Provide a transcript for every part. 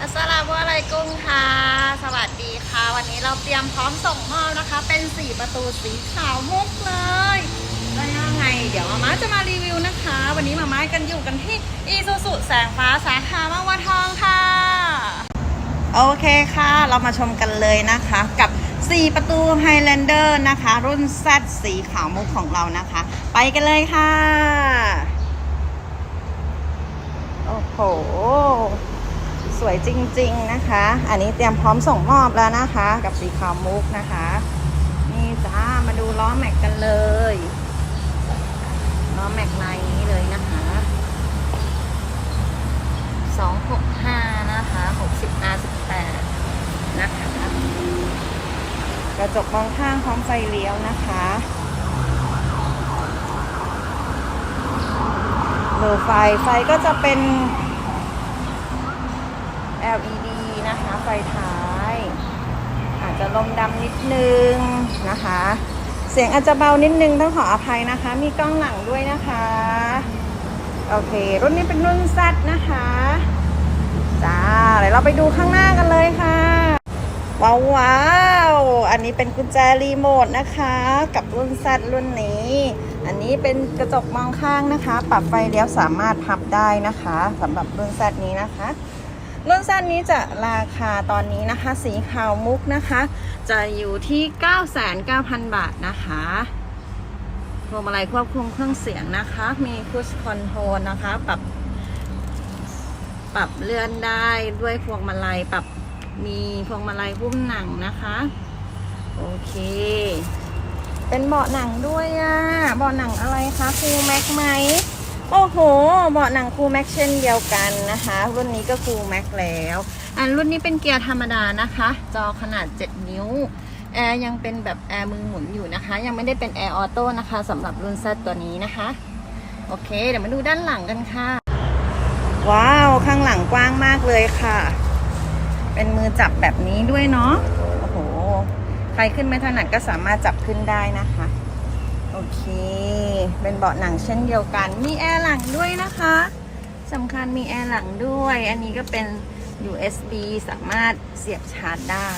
อัสสลามุอะลัยกุมค่ะ สวัสดีค่ะ วันนี้เราเตรียมพร้อมส่งมอบนะคะ เป็น4ประตูสีขาวมุกเลยแล้วยังไง เดี๋ยวมาม่าจะมารีวิวนะคะ วันนี้มาม่ากันอยู่กันที่อีซูซุแสงฟ้าสาขาบางบัวทองค่ะ โอเคค่ะ เรามาชมกันเลยนะคะ กับ 4 ประตู Highlander นะคะ รุ่น Z สีขาวมุกของเรานะคะ ไปกันเลยค่ะ โอ้โห สวยจริง ๆนะคะ อันนี้เตรียมพร้อมส่งมอบแล้วนะคะ กับสีขาวมุกนะคะ นี่จ้ามาดูล้อแม็กกันเลยล้อแม็กลายนี้เลยนะคะ265นะคะ60 R 18 นะคะกระจกมองข้างพร้อมไฟเลี้ยวนะคะโลไฟไฟก็จะเป็น LED นะคะ ไฟท้าย อาจจะลมดำนิดนึงนะคะ เสียงอาจจะเบานิดนึงต้องขออภัยนะคะ มีกล้องหลังด้วยนะคะ โอเค รุ่นนี้เป็นรุ่น Z นะคะจ้าเดี๋ยวเราไปดูข้างหน้ากันเลยค่ะว้าวว้าวอันนี้เป็นกุญแจรีโมทนะคะ กับรุ่น Z รุ่นนี้ อันนี้เป็นกระจกมองข้างนะคะ ปรับไฟเลี้ยวสามารถพับได้นะคะสำหรับรุ่น Z นี้นะคะ รุ่นสั้นนี้จะราคาตอนนี้นะคะ สีขาวมุกนะคะ จะอยู่ที่ 99,000 บาทนะคะพวงมาลัยควบคุมเครื่องเสียงนะคะ มีคุชคอนโทรนะคะ ปรับ ปรับเลื่อนได้ด้วยพวงมาลัย ปรับ มีพวงมาลัยหุ้มหนังนะคะ โอเค เป็นเบาะหนังด้วยอะเบาะหนังอะไรคะคูแม็กไหม โอ้โห เบาะหนังคูแม็กเช่นเดียวกันนะคะ รุ่นนี้ก็คูแม็กแล้ว อันรุ่นนี้เป็นเกียร์ธรรมดานะคะ จอขนาด 7 นิ้ว แอร์ยังเป็นแบบแอร์มือหมุนอยู่นะคะ ยังไม่ได้เป็นแอร์ออโต้นะคะสำหรับรุ่น Z ตัวนี้นะคะ โอเค เดี๋ยวมาดูด้านหลังกันค่ะ ว้าว ข้างหลังกว้างมากเลยค่ะ เป็นมือจับแบบนี้ด้วยเนาะ โอ้โห ใครขึ้นไม่ถนัดก็สามารถจับขึ้นได้นะคะ โอเค เป็นเบาะหนังเช่นเดียวกัน มีแอร์หลังด้วยนะคะสำคัญมีแอร์หลังด้วย อันนี้ก็เป็น USB สามารถเสียบชาร์จได้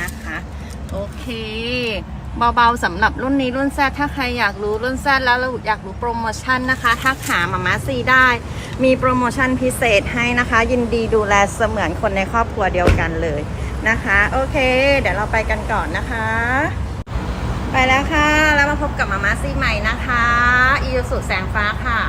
นะคะ โอเคเบาๆสำหรับรุ่นนี้รุ่นแซถ้าใครอยากรู้รุ่นแซแล้วอยากรู้โปรโมชั่นนะคะทักหามาม่าซีได้ มีโปรโมชั่นพิเศษให้นะคะ ยินดีดูแลเสมือนคนในครอบครัวเดียวกันเลยนะคะ โอเค เดี๋ยวเราไปกันก่อนนะคะ ไปแล้วค่ะ แล้วมาพบกับมาม่าซีใหม่นะคะ อียูสุแสงฟ้าค่ะ